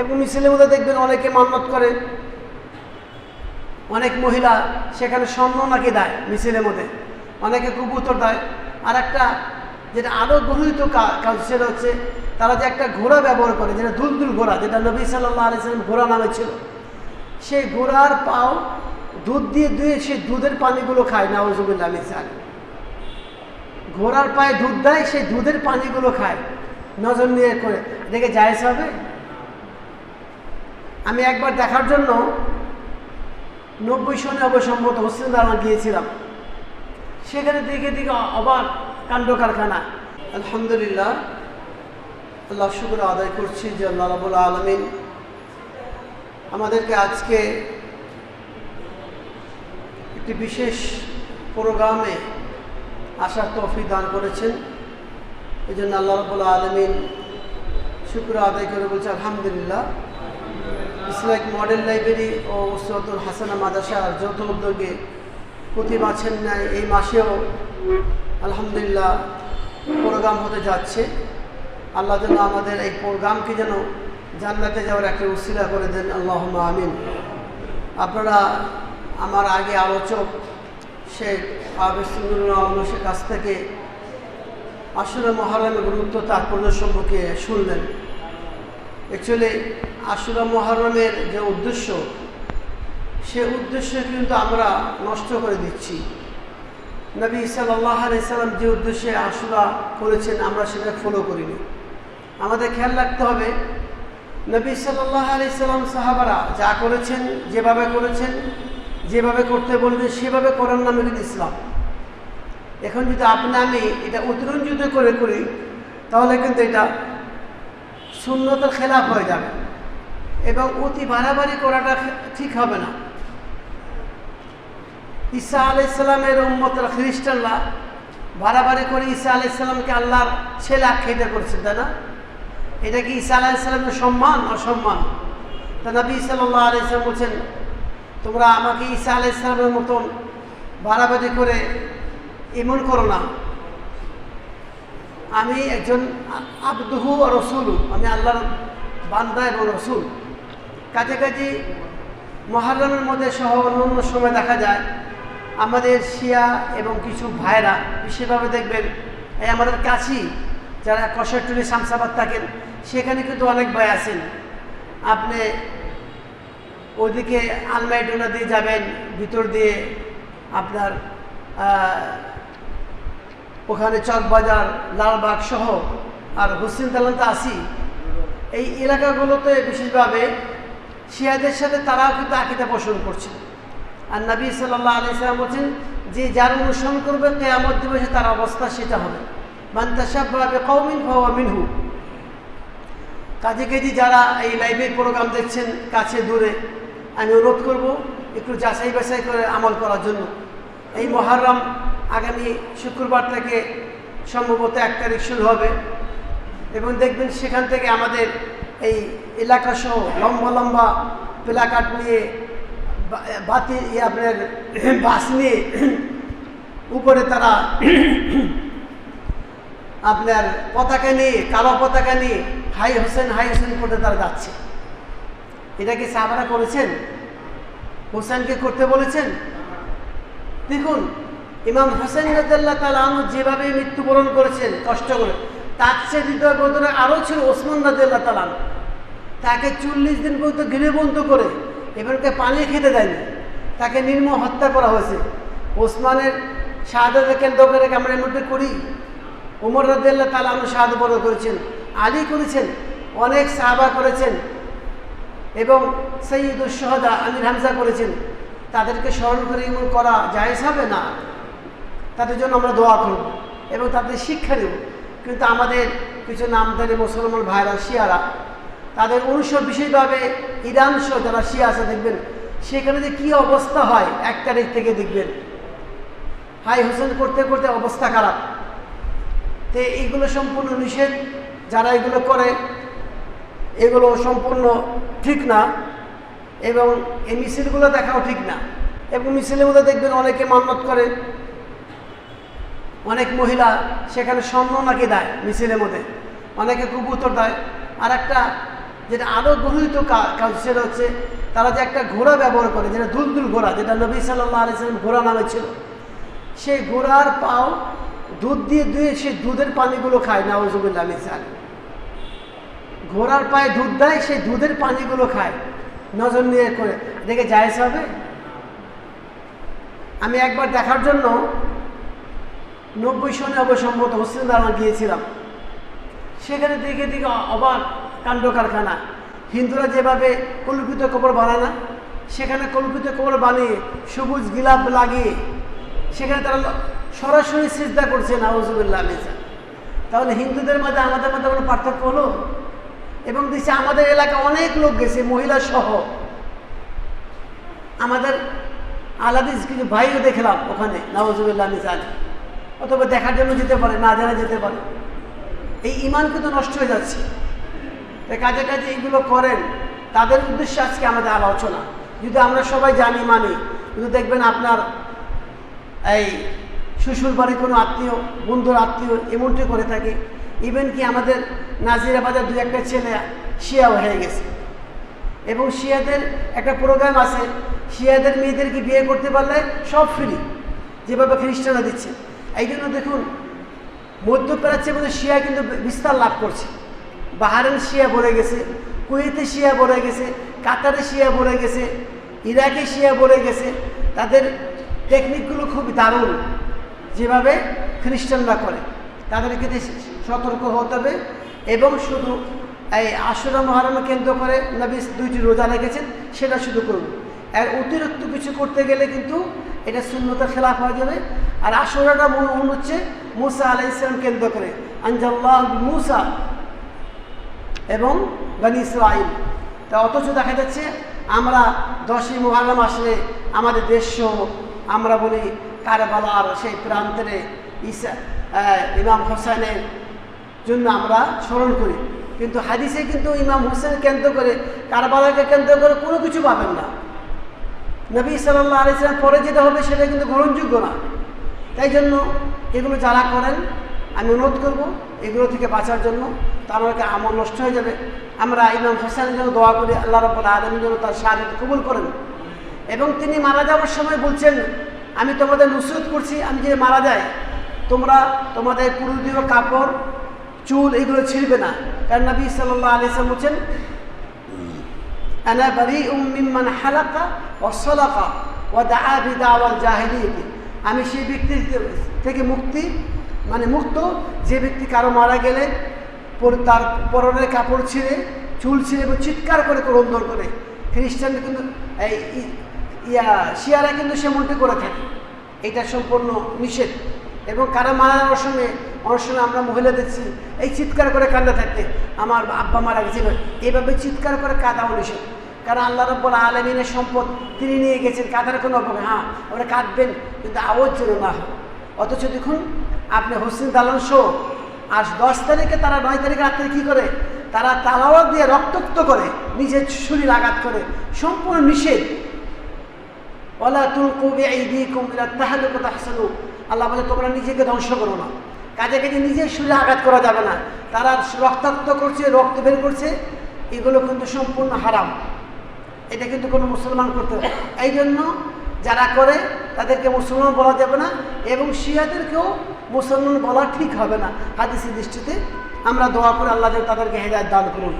এবং মিছিলের মধ্যে দেখবেন অনেকে মান্নত করে। অনেক মহিলা সেখানে স্বর্ণ নাকি দেয় মিছিলের মধ্যে অনেকে কবুতর দেয়। আর একটা যেটা আরও গৃহীত কা- কাজ সেটা হচ্ছে তারা যে একটা ঘোড়া ব্যবহার করে, যেটা দুলদুল ঘোড়া, যেটা নবী সাল্লাহ আলিয়াল্লাম ঘোড়া নামে ছিল। সেই ঘোড়ার পাও দুধ দিয়ে ধুয়ে সেই দুধের পানিগুলো খায় নাওজুবুল্লাহ মিসাল ঘোড়ার পায়ে দুধ দেয় সেই দুধের পানিগুলো খায়। নজর নিয়ে করে, দেখে জায়জ হবে? আমি একবার দেখার জন্য নব্বই সনে অবসম্মত হোসেন দাঁড়া গিয়েছিলাম। সেখানে দেখে দেখে অবাক কাণ্ড কারখানা। আলহামদুলিল্লাহ, আল্লাহ শুক্র আদায় করছি যে আল্লাহ রাবুল আলমিন আমাদেরকে আজকে একটি বিশেষ প্রোগ্রামে আসার তফি দান করেছেন। এই জন্য আল্লাহ রবুল্লা আলমিন শুক্র আদায় করে বলছে, আলহামদুলিল্লাহ। ইসলামিক মডেল লাইব্রেরি ও উসরাতুল হাসানা মাদাসার যৌথ উদ্যোগে প্রতি মাসের ন্যায় এই মাসেও আলহামদুলিল্লাহ প্রোগ্রাম হতে যাচ্ছে। আল্লাহ যেন আমাদের এই প্রোগ্রামকে যেন জান্নাতে যাওয়ার একটা উসিলা করে দেন। আল্লাহ আমিন। আপনারা আমার আগে আলোচক শেখ আবেসুর কাছ থেকে আসলে মহারমের গুরুত্ব তাৎপর্য সম্পর্কে শুনলেন। অ্যাকচুয়ালি আশুরা মহরমের যে উদ্দেশ্য, সে উদ্দেশ্য কিন্তু আমরা নষ্ট করে দিচ্ছি। নবী সাল্লাহ সাল্লাম যে উদ্দেশ্যে আশুরা করেছেন, আমরা সেটা ফলো করিনি। আমাদের খেয়াল রাখতে হবে, নবী সাল্লাহ সাল্লাম সাহাবারা যা করেছেন, যেভাবে করেছেন, যেভাবে করতে বলবেন সেভাবে করার নামে কিন্তু ইসলাম। এখন যদি আপনি, আমি এটা অতিরঞ্জিত করে করি, তাহলে কিন্তু এটা শূন্যতার খেলাফ হয়ে যাবে। এবং অতি বাড়াবাড়ি করাটা ঠিক হবে না। ঈসা আলাইসাল্লামের উম্মতরা খ্রিস্টানরা বাড়াবাড়ি করে ঈসা আলাইসাল্লামকে আল্লাহর ছেলে আখ্যায়িত করেছেন তাই না? এটা কি ঈসা আলাইসাল্লামের সম্মান অসম্মান? তা নবী সাল্লাহ আলাইসাল্লাম বলছেন, তোমরা আমাকে ঈসা আলাইসাল্লামের মতন বাড়াবাড়ি করে এমন করো না। আমি একজন আবদুহু রসুলু। আমি আল্লাহর বান্দা এবং রসুল। কাছাকাছি মহারমের মধ্যে সহ অন্য সময় দেখা যায়। আমাদের শিয়া এবং কিছু ভাইরা বিশেষভাবে দেখবেন, এই আমাদের কাছেই যারা কষারটুলি শামসাবাদ থাকেন, সেখানে কিন্তু অনেক ভাই আছেন। আপনি ওইদিকে আলমাইডোনা দিয়ে যাবেন, ভিতর দিয়ে আপনার ওখানে চকবাজার লালবাগ সহ আর হুসিন তালান তো আসি এই এলাকাগুলোতে বিশেষভাবে শিয়াদের সাথে তারাও কিন্তু আকিদা পোষণ করছে। আর নবী সাল্লাহ আলি সাল্লাম বলছেন, যে যার অনুসরণ করবে কেয়ামত দিবসে তার অবস্থা সেটা হবে। মান্তাসাবে কৌমিন ফাওয়া মিনহু। কাজে কাজে যারা এই লাইভের প্রোগ্রাম দেখছেন কাছে দূরে, আমি অনুরোধ করব একটু যাচাই বাছাই করে আমল করার জন্য। এই মহারম আগামী শুক্রবার থেকে সম্ভবত এক তারিখ শুরু হবে। এবং দেখবেন সেখান থেকে আমাদের এই এলাকা সহ লম্বা লম্বা প্লাকার্ড নিয়ে বাতি আপনার বাস নিয়ে উপরে তারা আপনার পতাকা নিয়ে, কালো পতাকা নিয়ে হাই হোসেন হাই হোসেন করে তারা যাচ্ছে। এটা কি সাহাবারা করেছেন? হোসেনকে করতে বলেছেন? দেখুন, ইমাম হোসেন রাজ্লাহ তালু যেভাবে মৃত্যুবরণ করেছেন, কষ্ট করে। তার চেয়ে হৃদয় বদলে আরও ছিল ওসমান রাজ্লাহ তালান তাকে চল্লিশ দিন পর্যন্ত গৃহবন্ধ করে এবারকে পানি খেতে দেয়নি। তাকে নির্মম হত্যা করা হয়েছে। ওসমানের শাহাদাতে কেন্দ্র করে আমরা মধ্যে করি। উমর রাজ্লাহ তালানু শাহাদ বড় করেছেন, আলী করেছেন, অনেক সাহাবা করেছেন এবং সৈয়দুল শহদা আমির হামজা করেছেন। তাদেরকে স্মরণ করে এমন করা জায়েজ হবে না। তাদের জন্য আমরা দোয়া করব এবং তাদের শিক্ষা দেব কিন্তু আমাদের কিছু নামধারী মুসলমান ভাইরা, শিয়ারা, তাদের অনুসব বিশেষভাবে ইরান সহ যারা শিয়া আছে দেখবেন, সেখানে যে কী অবস্থা হয়, এক তারিখ থেকে দেখবেন। হাই হোসেন করতে করতে অবস্থা খারাপ। তো এইগুলো সম্পূর্ণ নিষেধ, যারা এগুলো করে, এগুলো সম্পূর্ণ ঠিক না, এবং এই মিছিলগুলো দেখাও ঠিক না। এবং মিছিলের মধ্যে দেখবেন অনেকে মান্নত করে। অনেক মহিলা সেখানে স্বর্ণ নাকি দেয় মিছিলের মধ্যে। অনেকে কবুতর দেয়। আর একটা যেটা আরও গৃহীত কা- কাজ সেটা হচ্ছে তারা যে একটা ঘোড়া ব্যবহার করে, যেটা দুলদুল ঘোড়া, যেটা নবী সাল্লাহ আলিয়াল্লাম ঘোড়া নামে ছিল। সেই ঘোড়ার পাও দুধ দিয়ে ধুয়ে সেই দুধের পানিগুলো খায় নাওজুবিল্লা মিসাল। ঘোড়ার পায়ে দুধ দেয় সেই দুধের পানিগুলো খায়। নজর নিয়ে করে, দেখে জায়েজ হবে? আমি একবার দেখার জন্য নব্বই সনে অবসম্মত হোসেন দাঁড়া গিয়েছিলাম। সেখানে দেখে দেখে অবাক কাণ্ড কারখানা। হিন্দুরা যেভাবে কল্পিত কবর বানায় না, সেখানে কল্পিত কবর বানিয়ে সবুজ গিলাপ লাগিয়ে সেখানে তারা সরাসরি সিজদা করছে, নাউজুবিল্লাহ তাহলে হিন্দুদের মধ্যে আমাদের মধ্যে কোনো পার্থক্য হলো? এবং দিচ্ছে আমাদের এলাকা অনেক লোক গেছে, মহিলা সহ। আমাদের আলাদিস কিছু ভাইও দেখলাম ওখানে নওয়াজুবিল্লাহ মিসাল অথবা দেখার জন্য যেতে পারে, না জানা যেতে পারে। এই ইমান কিন্তু নষ্ট হয়ে যাচ্ছে। তাই কাজে কাজে এইগুলো করেন। তাদের উদ্দেশ্যে আজকে আমাদের আলোচনা। যদি আমরা সবাই জানি মানি কিন্তু দেখবেন আপনার এই শ্বশুর বাড়ির কোনো আত্মীয়, বন্ধুর আত্মীয় এমনটি করে থাকে ইভেন কি আমাদের নাজিরাবাদের দু একটা ছেলে শিয়াও হয়ে গেছে। এবং শিয়াদের একটা প্রোগ্রাম আছে, শিয়াদের মেয়েদেরকে বিয়ে করতে পারলে সব ফ্রি যেভাবে খ্রিস্টানরা দিচ্ছে। এই জন্য দেখুন মধ্যপ্রাচ্যের মধ্যে শিয়া কিন্তু বিস্তার লাভ করছে। বাহারেন শিয়া ভরে গেছে, কুয়েতে শিয়া ভরে গেছে, কাতারে শিয়া ভরে গেছে, ইরাকে শিয়া ভরে গেছে। তাদের টেকনিকগুলো খুব দারুণ, যেভাবে খ্রিস্টানরা করে। তাদেরকে সতর্ক হতে হবে এবং শুধু এই আশুরা মহারমে কেন্দ্র করে নবী দুইটি রোজা রেখেছেন, সেটা শুধু করুন। আর অতিরিক্ত কিছু করতে গেলে কিন্তু এটা শূন্যতা খেলাফ হয়ে যাবে। আর আশুরাটা মূল হচ্ছে মুসা আলাই ইসলাম কেন্দ্র করে। আনজাল্লাহ মুসা এবং বানি ইসরাইল তা অথচ দেখা যাচ্ছে আমরা দশই মোহারম আসলে আমাদের দেশ আমরা বলি কারবালার সেই প্রান্তরে ইসা ইমাম হোসেনের জন্য আমরা স্মরণ করি। কিন্তু হাদিসে কিন্তু ইমাম হোসেন কেন্দ্র করে, কারবালাকে কেন্দ্র করে কোনো কিছু পাবেন না। নবী সাল্লাহ আলিয়াল্লাম পরে যেটা হবে সেটা কিন্তু গ্রহণযোগ্য না। তাই জন্য এগুলো যারা করেন আমি অনুরোধ করব এগুলো থেকে বাঁচার জন্য তা আমাকে আমল নষ্ট হয়ে যাবে আমরা ইমাম হোসেনের জন্য দোয়া করি আল্লাহ রব্বুল আলমীর জন্য তার সাহায্য কবুল করেন এবং তিনি মারা যাওয়ার সময় বলছেন আমি তোমাদের নুসরত করছি আমি যে মারা যাই তোমরা তোমাদের পুরুদীয় কাপড় চুল এগুলো ছিঁড়বে না কারণ নবী সাল্লাহ আলিয়াল্লাম বলছেন أنا بريء ممن حلق وصلق ودعا بدعوى الجاهلية আমি সেই ব্যক্তি থেকে মুক্তি মানে মুক্ত, যে ব্যক্তি কারও মারা গেলে তার পরনের কাপড় ছিঁড়ে, চুল ছিঁড়ে এবং চিৎকার করে ক্রন্দন করে। খ্রিস্টান কিন্তু এই ইয়া, শিয়ারা কিন্তু সেমনটি করে থাকে। এটা সম্পূর্ণ নিষেধ। এবং কারও মারা যাওয়ার সঙ্গে অনেক আমরা মহিলা দেখছি, এই চিৎকার করে কান্দা থাকতে, আমার আব্বা মারা গেছিল। এইভাবে চিৎকার করে কাঁদাও নিষেধ। কারণ আল্লাহ রব্বুল আলমিনের সম্পদ তিনি নিয়ে গেছেন, কাঁদার কোনো অভাব হ্যাঁ ওরা কাঁদবেন, কিন্তু আওয়াজ যেন না হয়। অথচ দেখুন, আপনি হোসেন দালান শো আর দশ তারিখে তারা নয় তারিখে রাত্রে কী করে? তারা তালাওয়াত দিয়ে রক্তাক্ত করে, নিজের শরীর আঘাত করে, সম্পূর্ণ নিষেধ। ওলা তুলকু বিআইদিকুম ইলা তাহলুকা তাহসানু আল্লাহ বলে, তোমরা নিজেকে ধ্বংস করো না। কাজে কাজে নিজের শরীরে আঘাত করা যাবে না। তারা রক্তাক্ত করছে, রক্ত বের করছে, এগুলো কিন্তু সম্পূর্ণ হারাম। এটা কিন্তু কোনো মুসলমান করতে এই জন্য যারা করে, তাদেরকে মুসলমান বলা যাবে না এবং শিয়াদেরকেও মুসলমান বলা ঠিক হবে না। হাদিসি দৃষ্টিতে আমরা দোয়া করে আল্লাহ তাদেরকে হেদায়ত দান করুন।